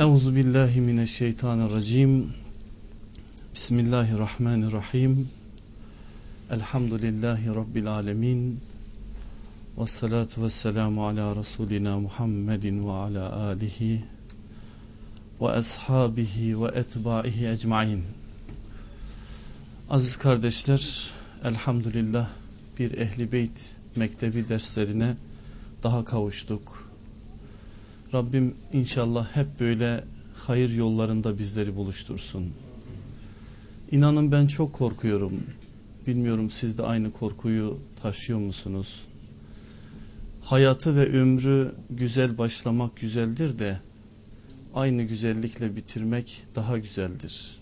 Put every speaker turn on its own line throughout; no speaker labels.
Euzu billahi mineşşeytanirracim. Bismillahirrahmanirrahim. Elhamdülillahi rabbil alamin. Ve salatu vesselamu ala rasulina Muhammedin ve ala alihi ve ashabihi ve etbaihi ecmaîn. Aziz kardeşler, elhamdülillah bir ehli beyt mektebi derslerine daha kavuştuk. Rabbim inşallah hep böyle hayır yollarında bizleri buluştursun. İnanın ben çok korkuyorum. Bilmiyorum siz de aynı korkuyu taşıyor musunuz? Hayatı ve ömrü güzel başlamak güzeldir de aynı güzellikle bitirmek daha güzeldir.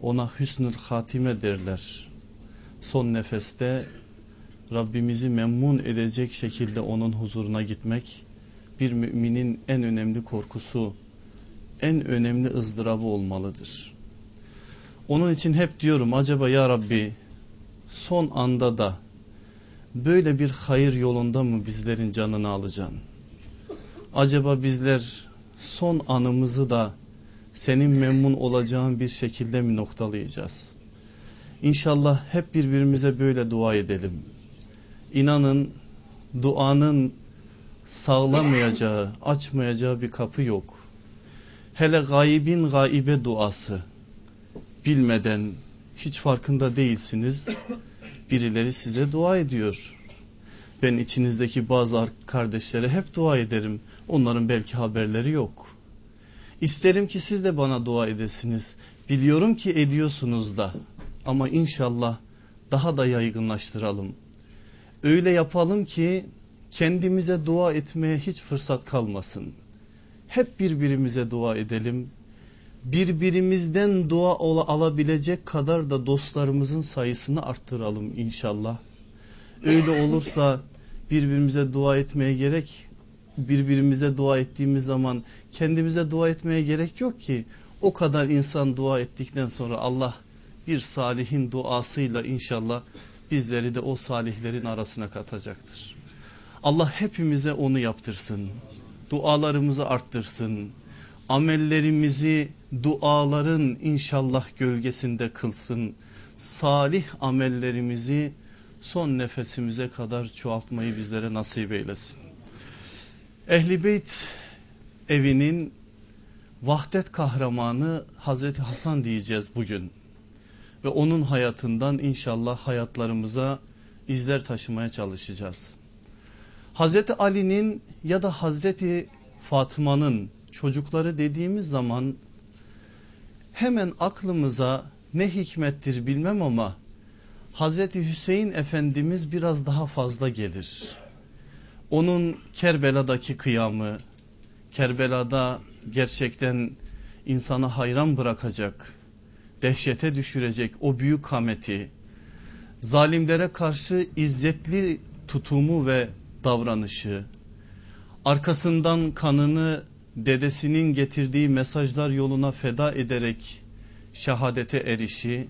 Ona hüsnül hatime derler. Son nefeste Rabbimizi memnun edecek şekilde onun huzuruna gitmek bir müminin en önemli korkusu, en önemli ızdırabı olmalıdır. Onun için hep diyorum acaba ya Rabbi son anda da böyle bir hayır yolunda mı bizlerin canını alacaksın? Acaba bizler son anımızı da senin memnun olacağın bir şekilde mi noktalayacağız? İnşallah hep birbirimize böyle dua edelim. İnanın duanın sağlamayacağı, açmayacağı bir kapı yok. Hele gaybin gaibe duası bilmeden hiç farkında değilsiniz. Birileri size dua ediyor. Ben içinizdeki bazı kardeşlere hep dua ederim. Onların belki haberleri yok. İsterim ki siz de bana dua edesiniz. Biliyorum ki ediyorsunuz da. Ama inşallah daha da yaygınlaştıralım. Öyle yapalım ki kendimize dua etmeye hiç fırsat kalmasın. Hep birbirimize dua edelim. Birbirimizden dua alabilecek kadar da dostlarımızın sayısını arttıralım inşallah. Öyle olursa birbirimize dua etmeye gerek birbirimize dua ettiğimiz zaman kendimize dua etmeye gerek yok ki. O kadar insan dua ettikten sonra Allah bir salihin duasıyla inşallah bizleri de o salihlerin arasına katacaktır. Allah hepimize onu yaptırsın. Dualarımızı arttırsın. Amellerimizi duaların inşallah gölgesinde kılsın. Salih amellerimizi son nefesimize kadar çoğaltmayı bizlere nasip eylesin. Ehli Beyt evinin vahdet kahramanı Hazreti Hasan diyeceğiz bugün. Ve onun hayatından inşallah hayatlarımıza izler taşımaya çalışacağız. Hazreti Ali'nin ya da Hazreti Fatma'nın çocukları dediğimiz zaman hemen aklımıza ne hikmettir bilmem ama Hazreti Hüseyin Efendimiz biraz daha fazla gelir. Onun Kerbela'daki kıyamı, Kerbela'da gerçekten insana hayran bırakacak, dehşete düşürecek o büyük kameti, zalimlere karşı izzetli tutumu ve davranışı, arkasından kanını dedesinin getirdiği mesajlar yoluna feda ederek şehadete erişi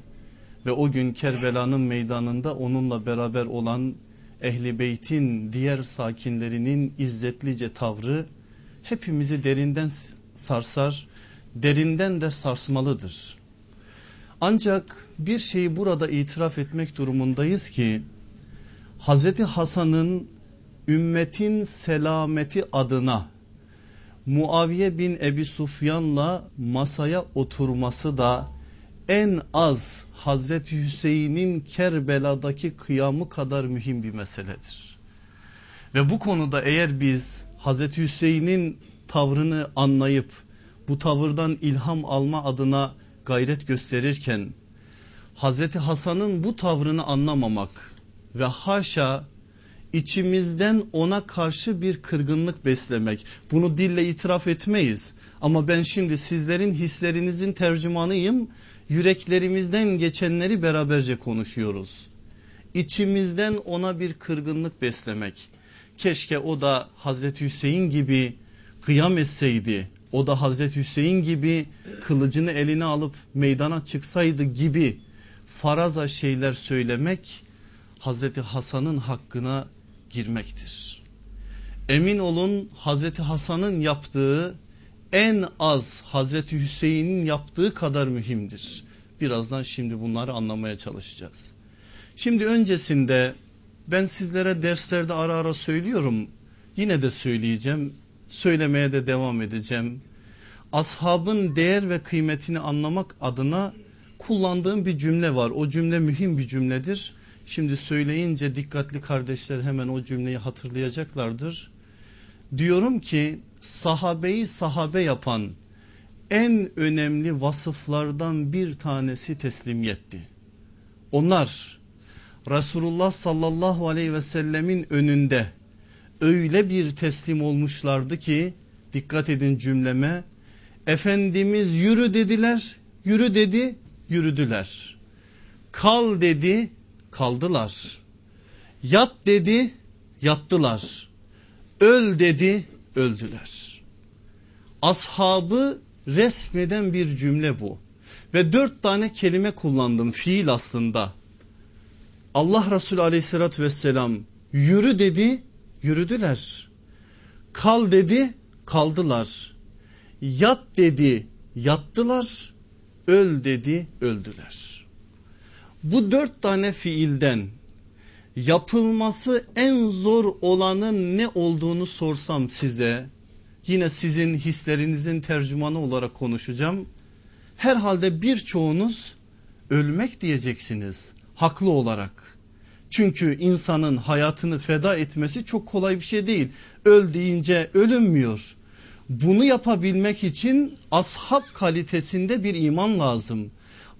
ve o gün Kerbela'nın meydanında onunla beraber olan Ehli Beyt'in diğer sakinlerinin izzetlice tavrı hepimizi derinden sarsar, derinden de sarsmalıdır. Ancak bir şeyi burada itiraf etmek durumundayız ki Hazreti Hasan'ın ümmetin selameti adına Muaviye bin Ebi Sufyan'la masaya oturması da en az Hazreti Hüseyin'in Kerbela'daki kıyamı kadar mühim bir meseledir. Ve bu konuda eğer biz Hazreti Hüseyin'in tavrını anlayıp bu tavırdan ilham alma adına gayret gösterirken Hazreti Hasan'ın bu tavrını anlamamak ve haşa içimizden ona karşı bir kırgınlık beslemek. Bunu dille itiraf etmeyiz. Ama ben şimdi sizlerin hislerinizin tercümanıyım. Yüreklerimizden geçenleri beraberce konuşuyoruz. İçimizden ona bir kırgınlık beslemek. Keşke o da Hazreti Hüseyin gibi kıyam etseydi. O da Hazreti Hüseyin gibi kılıcını eline alıp meydana çıksaydı gibi faraza şeyler söylemek Hazreti Hasan'ın hakkına girmektir. Emin olun Hazreti Hasan'ın yaptığı en az Hazreti Hüseyin'in yaptığı kadar mühimdir. Birazdan şimdi bunları anlamaya çalışacağız. Şimdi öncesinde ben sizlere derslerde ara ara söylüyorum. Yine de söyleyeceğim. Söylemeye de devam edeceğim. Ashabın değer ve kıymetini anlamak adına kullandığım bir cümle var. O cümle mühim bir cümledir. Şimdi söyleyince dikkatli kardeşler hemen o cümleyi hatırlayacaklardır. Diyorum ki sahabeyi sahabe yapan en önemli vasıflardan bir tanesi teslimiyetti. Onlar Resulullah sallallahu aleyhi ve sellemin önünde öyle bir teslim olmuşlardı ki dikkat edin cümleme Efendimiz yürü dediler yürü dedi yürüdüler. Kal dedi kaldılar. Yat dedi yattılar. Öl dedi öldüler. Ashabı resmeden bir cümle bu. Ve dört tane kelime kullandım fiil aslında. Allah Resulü aleyhissalatü vesselam yürü dedi yürüdüler. Kal dedi kaldılar. Yat dedi yattılar. Öl dedi öldüler. Bu dört tane fiilden yapılması en zor olanın ne olduğunu sorsam size yine sizin hislerinizin tercümanı olarak konuşacağım. Herhalde birçoğunuz ölmek diyeceksiniz haklı olarak. Çünkü insanın hayatını feda etmesi çok kolay bir şey değil. Öl deyince ölünmüyor. Bunu yapabilmek için ashab kalitesinde bir iman lazım.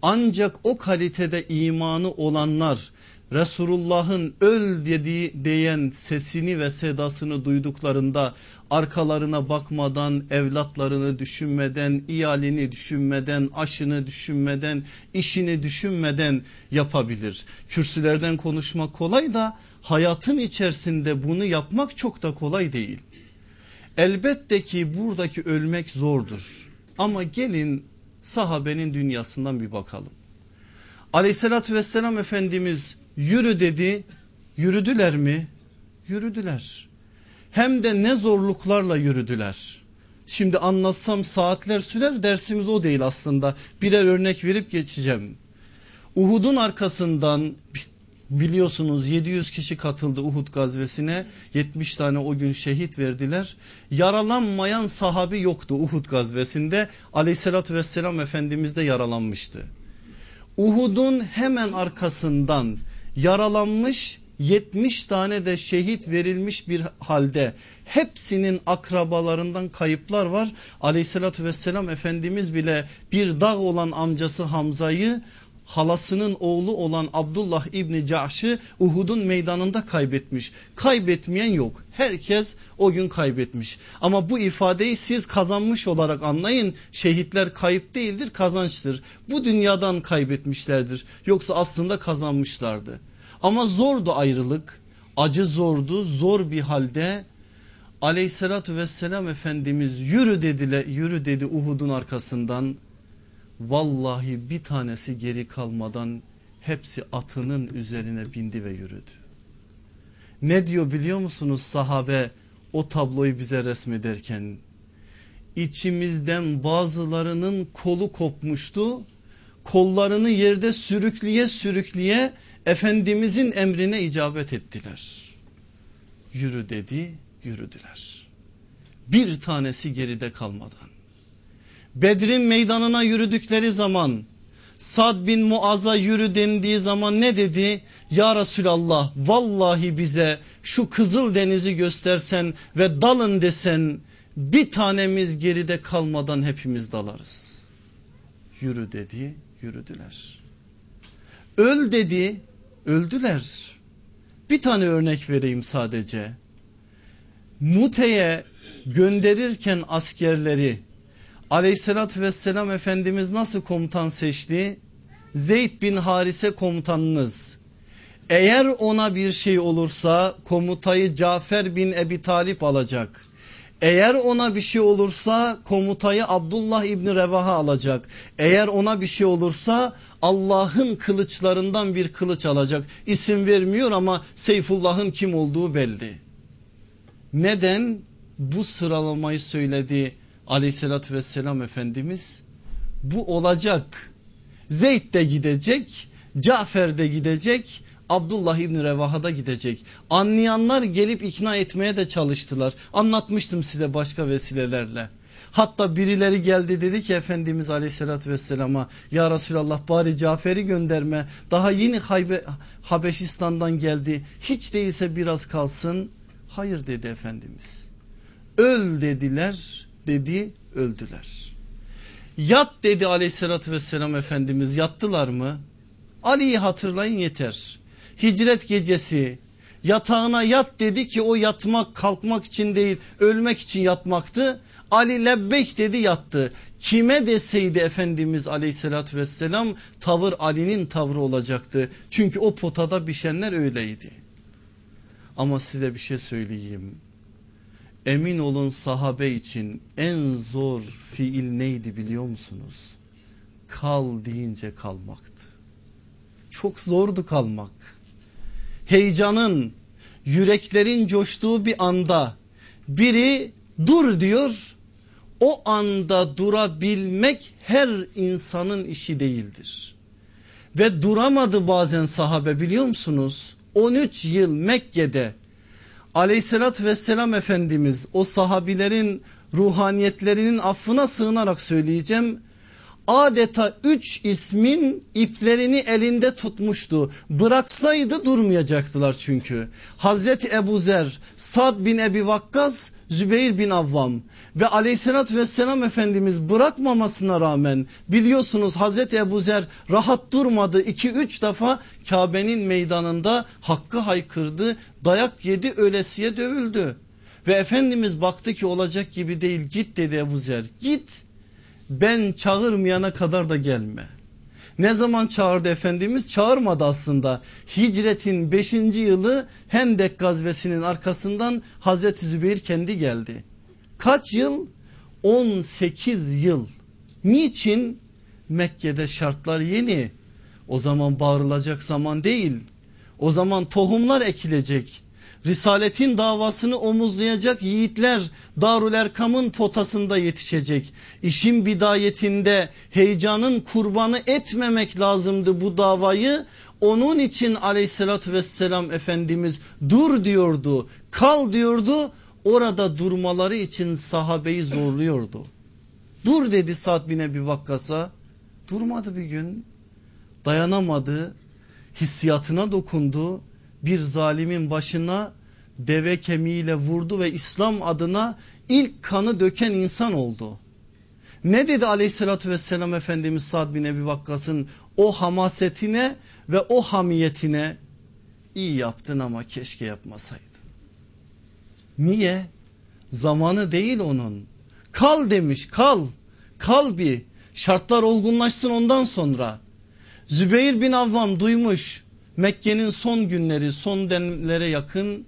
Ancak o kalitede imanı olanlar Resulullah'ın öl dediği diyen sesini ve sedasını duyduklarında arkalarına bakmadan evlatlarını düşünmeden iyalini düşünmeden aşını düşünmeden işini düşünmeden yapabilir. Kürsülerden konuşmak kolay da hayatın içerisinde bunu yapmak çok da kolay değil. Elbette ki buradaki ölmek zordur ama gelin sahabenin dünyasından bir bakalım. Aleyhissalatü vesselam Efendimiz yürü dedi yürüdüler mi? Yürüdüler. Hem de ne zorluklarla yürüdüler. Şimdi anlatsam saatler sürer dersimiz o değil aslında. Birer örnek verip geçeceğim. Uhud'un arkasından biliyorsunuz 700 kişi katıldı Uhud gazvesine 70 tane o gün şehit verdiler. Yaralanmayan sahabi yoktu Uhud gazvesinde aleyhissalatü vesselam Efendimiz de yaralanmıştı. Uhud'un hemen arkasından yaralanmış 70 tane de şehit verilmiş bir halde hepsinin akrabalarından kayıplar var. Aleyhissalatü vesselam Efendimiz bile bir dağ olan amcası Hamza'yı halasının oğlu olan Abdullah İbni Cahş'ı Uhud'un meydanında kaybetmiş. Kaybetmeyen yok. Herkes o gün kaybetmiş. Ama bu ifadeyi siz kazanmış olarak anlayın. Şehitler kayıp değildir kazançtır. Bu dünyadan kaybetmişlerdir. Yoksa aslında kazanmışlardı. Ama zordu ayrılık. Acı zordu. Zor bir halde aleyhissalatü vesselam Efendimiz yürü dediler, yürü dedi Uhud'un arkasından Vallahi bir tanesi geri kalmadan hepsi atının üzerine bindi ve yürüdü. Ne diyor biliyor musunuz sahabe o tabloyu bize resmederken? İçimizden bazılarının kolu kopmuştu. Kollarını yerde sürükleye sürükleye Efendimizin emrine icabet ettiler. Yürü dedi yürüdüler. Bir tanesi geride kalmadan. Bedir'in meydanına yürüdükleri zaman Sad bin Muaz'a yürü dendiği zaman ne dedi? Ya Resulallah vallahi bize şu kızıl denizi göstersen ve dalın desen bir tanemiz geride kalmadan hepimiz dalarız. Yürü dedi yürüdüler. Öl dedi öldüler. Bir tane örnek vereyim sadece. Mute'ye gönderirken askerleri aleyhissalatü vesselam Efendimiz nasıl komutan seçti? Zeyd bin Harise komutanınız. Eğer ona bir şey olursa komutayı Cafer bin Ebi Talip alacak. Eğer ona bir şey olursa komutayı Abdullah İbni Revaha alacak. Eğer ona bir şey olursa Allah'ın kılıçlarından bir kılıç alacak. İsim vermiyor ama Seyfullah'ın kim olduğu belli. Neden? Bu sıralamayı söyledi aleyhissalatü vesselam Efendimiz bu olacak. Zeyd de gidecek, Cafer de gidecek, Abdullah İbni Revaha da gidecek. Anlayanlar gelip ikna etmeye de çalıştılar. Anlatmıştım size başka vesilelerle. Hatta birileri geldi dedi ki Efendimiz aleyhissalatü vesselama ya Resulallah bari Cafer'i gönderme daha yeni Haybe, Habeşistan'dan geldi hiç değilse biraz kalsın. Hayır dedi Efendimiz öl dediler dedi öldüler. Yat dedi aleyhissalatü vesselam Efendimiz yattılar mı? Ali'yi hatırlayın yeter. Hicret gecesi yatağına yat dedi ki o yatmak kalkmak için değil ölmek için yatmaktı. Ali lebbek dedi yattı. Kime deseydi Efendimiz aleyhissalatü vesselam tavır Ali'nin tavrı olacaktı. Çünkü o potada pişenler öyleydi. Ama size bir şey söyleyeyim. Emin olun sahabe için en zor fiil neydi biliyor musunuz? Kal deyince kalmaktı. Çok zordu kalmak. Heyecanın, yüreklerin coştuğu bir anda biri dur diyor. O anda durabilmek her insanın işi değildir. Ve duramadı bazen sahabe biliyor musunuz? 13 yıl Mekke'de aleyhissalatü vesselam Efendimiz o sahabilerin ruhaniyetlerinin affına sığınarak söyleyeceğim. Adeta üç ismin iplerini elinde tutmuştu. Bıraksaydı durmayacaktılar çünkü. Hazreti Ebu Zer, Sad bin Ebi Vakkas, Zübeyir bin Avvam ve aleyhissalatü vesselam Efendimiz bırakmamasına rağmen biliyorsunuz Hazreti Ebu Zer rahat durmadı. 2-3 defa Kabe'nin meydanında hakkı haykırdı dayak yedi ölesiye dövüldü. Ve Efendimiz baktı ki olacak gibi değil git dedi Ebu Zer git ben çağırmayana kadar da gelme. Ne zaman çağırdı Efendimiz? Çağırmadı aslında. Hicretin 5. yılı Hendek gazvesinin arkasından Hazreti Zübeyir kendi geldi. Kaç yıl? 18 yıl. Niçin? Mekke'de şartlar yeni. O zaman bağırılacak zaman değil. O zaman tohumlar ekilecek. Risaletin davasını omuzlayacak yiğitler Darül Erkam'ın potasında yetişecek. İşin bidayetinde heyecanın kurbanı etmemek lazımdı bu davayı. Onun için aleyhissalatü vesselam Efendimiz dur diyordu kal diyordu orada durmaları için sahabeyi zorluyordu. Dur dedi Sa'd bin Ebi Vakkas'a durmadı bir gün dayanamadı hissiyatına dokundu bir zalimin başına deve kemiğiyle vurdu ve İslam adına ilk kanı döken insan oldu. Ne dedi aleyhissalatü vesselam Efendimiz Sa'd bin Ebi Vakkas'ın o hamasetine ve o hamiyetine iyi yaptın ama keşke yapmasaydın. Niye? Zamanı değil onun. Kal demiş kal. Kal bir şartlar olgunlaşsın ondan sonra. Zübeyir bin Avvam duymuş Mekke'nin son günleri son demlere yakın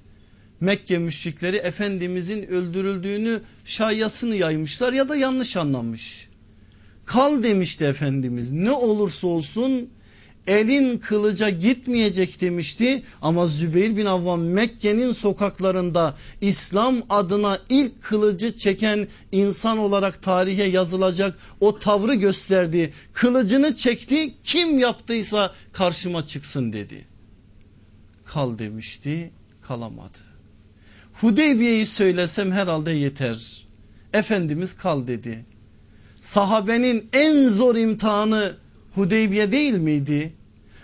Mekke müşrikleri Efendimizin öldürüldüğünü şayasını yaymışlar ya da yanlış anlamış. Kal demişti Efendimiz ne olursa olsun elin kılıca gitmeyecek demişti ama Zübeyir bin Avvam Mekke'nin sokaklarında İslam adına ilk kılıcı çeken insan olarak tarihe yazılacak o tavrı gösterdi. Kılıcını çekti kim yaptıysa karşıma çıksın dedi. Kal demişti kalamadı. Hudeybiye'yi söylesem herhalde yeter. Efendimiz kal dedi. Sahabenin en zor imtihanı Hudeybiye değil miydi?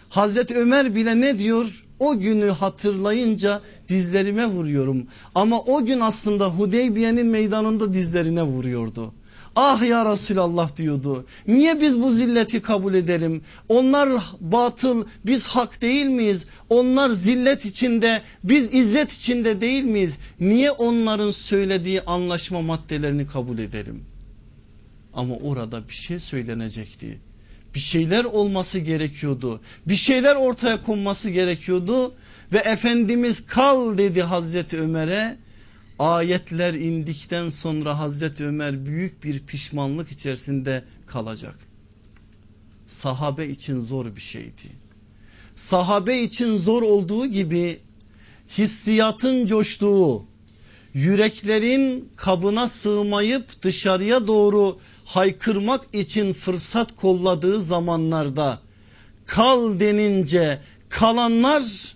Hazreti Ömer bile ne diyor? O günü hatırlayınca dizlerime vuruyorum. Ama o gün aslında Hudeybiye'nin meydanında dizlerine vuruyordu. Ah ya Resulallah diyordu. Niye biz bu zilleti kabul edelim? Onlar batıl biz hak değil miyiz? Onlar zillet içinde biz izzet içinde değil miyiz? Niye onların söylediği anlaşma maddelerini kabul edelim? Ama orada bir şey söylenecekti. Bir şeyler olması gerekiyordu. Bir şeyler ortaya konması gerekiyordu. Ve Efendimiz kal dedi Hazreti Ömer'e ayetler indikten sonra Hazreti Ömer büyük bir pişmanlık içerisinde kalacak. Sahabe için zor bir şeydi. Sahabe için zor olduğu gibi hissiyatın coştuğu, yüreklerin kabına sığmayıp dışarıya doğru haykırmak için fırsat kolladığı zamanlarda kal denince kalanlar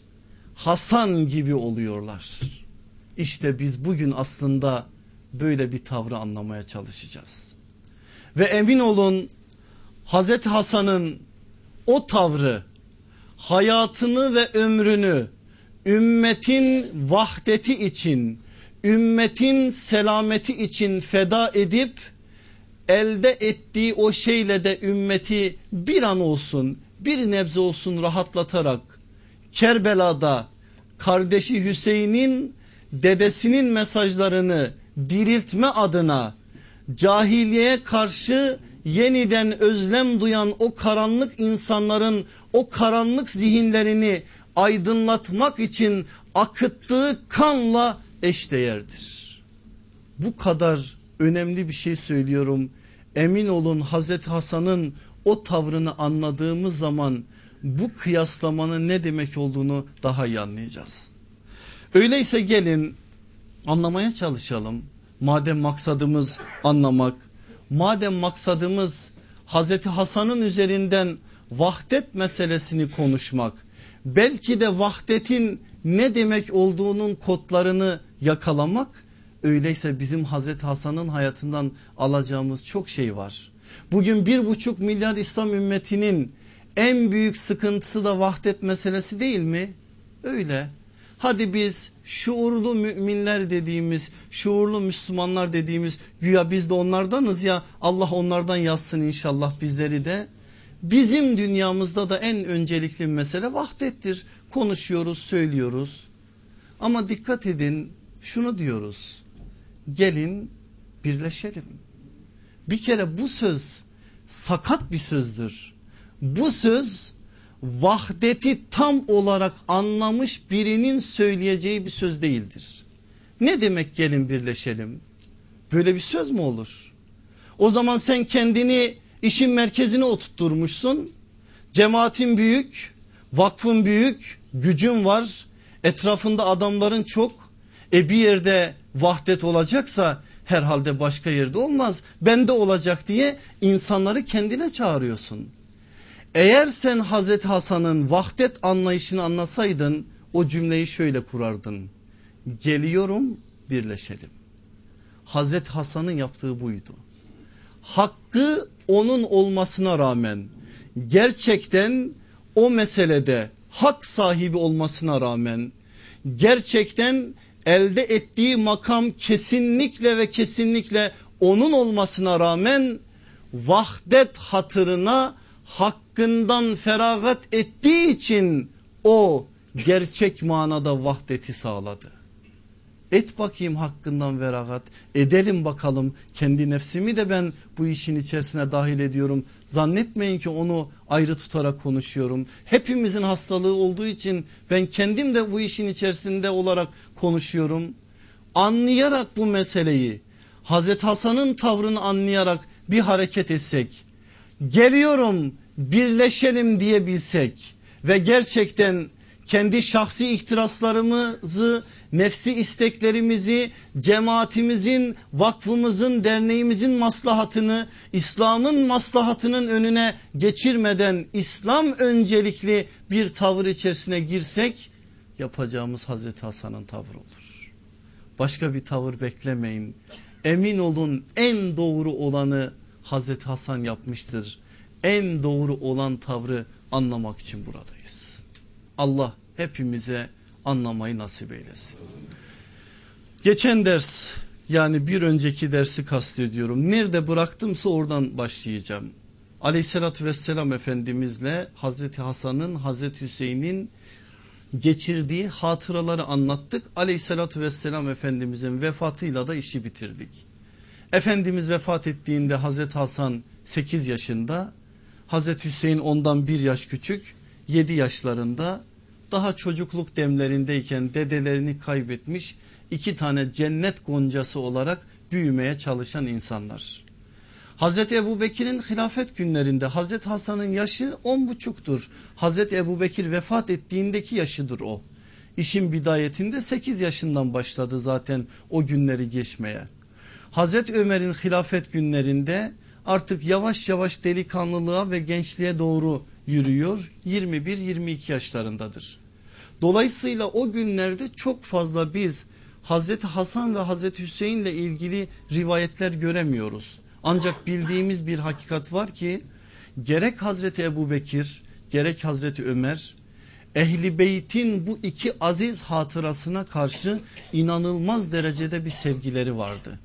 Hasan gibi oluyorlar. İşte biz bugün aslında böyle bir tavrı anlamaya çalışacağız. Ve emin olun Hazreti Hasan'ın o tavrı hayatını ve ömrünü ümmetin vahdeti için ümmetin selameti için feda edip elde ettiği o şeyle de ümmeti bir an olsun bir nebze olsun rahatlatarak Kerbela'da kardeşi Hüseyin'in dedesinin mesajlarını diriltme adına cahiliye karşı yeniden özlem duyan o karanlık insanların o karanlık zihinlerini aydınlatmak için akıttığı kanla eşdeğerdir. Bu kadar önemli bir şey söylüyorum. Emin olun Hazreti Hasan'ın o tavrını anladığımız zaman bu kıyaslamanın ne demek olduğunu daha iyi anlayacağız. Öyleyse gelin anlamaya çalışalım. Madem maksadımız anlamak, madem maksadımız Hazreti Hasan'ın üzerinden vahdet meselesini konuşmak, belki de vahdetin ne demek olduğunun kodlarını yakalamak, öyleyse bizim Hazreti Hasan'ın hayatından alacağımız çok şey var. Bugün bir buçuk milyar İslam ümmetinin en büyük sıkıntısı da vahdet meselesi değil mi? Öyle. Hadi biz şuurlu müminler dediğimiz, şuurlu Müslümanlar dediğimiz güya biz de onlardanız ya Allah onlardan yazsın inşallah bizleri de. Bizim dünyamızda da en öncelikli mesele vahdettir. Konuşuyoruz, söylüyoruz. Ama dikkat edin şunu diyoruz. Gelin birleşelim. Bir kere bu söz sakat bir sözdür. Bu söz vahdeti tam olarak anlamış birinin söyleyeceği bir söz değildir. Ne demek gelin birleşelim? Böyle bir söz mü olur? O zaman sen kendini işin merkezine oturtturmuşsun. Cemaatin büyük, vakfın büyük, gücün var. Etrafında adamların çok. E bir yerde vahdet olacaksa herhalde başka yerde olmaz. Bende olacak diye insanları kendine çağırıyorsun. Eğer sen Hazreti Hasan'ın vahdet anlayışını anlasaydın o cümleyi şöyle kurardın. Geliyorum birleşelim. Hazreti Hasan'ın yaptığı buydu. Hakkı onun olmasına rağmen gerçekten o meselede hak sahibi olmasına rağmen gerçekten elde ettiği makam kesinlikle ve kesinlikle onun olmasına rağmen vahdet hatırına hakkından feragat ettiği için o gerçek manada vahdeti sağladı. Et bakayım hakkından feragat edelim bakalım kendi nefsimi de ben bu işin içerisine dahil ediyorum. Zannetmeyin ki onu ayrı tutarak konuşuyorum. Hepimizin hastalığı olduğu için ben kendim de bu işin içerisinde olarak konuşuyorum. Anlayarak bu meseleyi Hazreti Hasan'ın tavrını anlayarak bir hareket etsek geliyorum birleşelim diyebilsek ve gerçekten kendi şahsi ihtiraslarımızı nefsi isteklerimizi cemaatimizin vakfımızın derneğimizin maslahatını İslam'ın maslahatının önüne geçirmeden İslam öncelikli bir tavır içerisine girsek yapacağımız Hazreti Hasan'ın tavrı olur. Başka bir tavır beklemeyin. Emin olun en doğru olanı Hazreti Hasan yapmıştır en doğru olan tavrı anlamak için buradayız. Allah hepimize anlamayı nasip eylesin. Geçen ders yani bir önceki dersi kastediyorum. Nerede bıraktımsa oradan başlayacağım. Aleyhissalatü vesselam Efendimizle Hazreti Hasan'ın Hazreti Hüseyin'in geçirdiği hatıraları anlattık. Aleyhissalatü vesselam Efendimizin vefatıyla da işi bitirdik. Efendimiz vefat ettiğinde Hazreti Hasan 8 yaşında Hazreti Hüseyin ondan bir yaş küçük 7 yaşlarında daha çocukluk demlerindeyken dedelerini kaybetmiş iki tane cennet goncası olarak büyümeye çalışan insanlar. Hazreti Ebu Bekir'in hilafet günlerinde Hazreti Hasan'ın yaşı on buçuktur. Hazreti Ebu Bekir vefat ettiğindeki yaşıdır o. İşin bidayetinde 8 yaşından başladı zaten o günleri geçmeye. Hazreti Ömer'in hilafet günlerinde artık yavaş yavaş delikanlılığa ve gençliğe doğru yürüyor. 21-22 yaşlarındadır. Dolayısıyla o günlerde çok fazla biz Hazreti Hasan ve Hazreti Hüseyin ile ilgili rivayetler göremiyoruz. Ancak bildiğimiz bir hakikat var ki gerek Hazreti Ebu Bekir gerek Hazreti Ömer Ehli Beyt'in bu iki aziz hatırasına karşı inanılmaz derecede bir sevgileri vardı.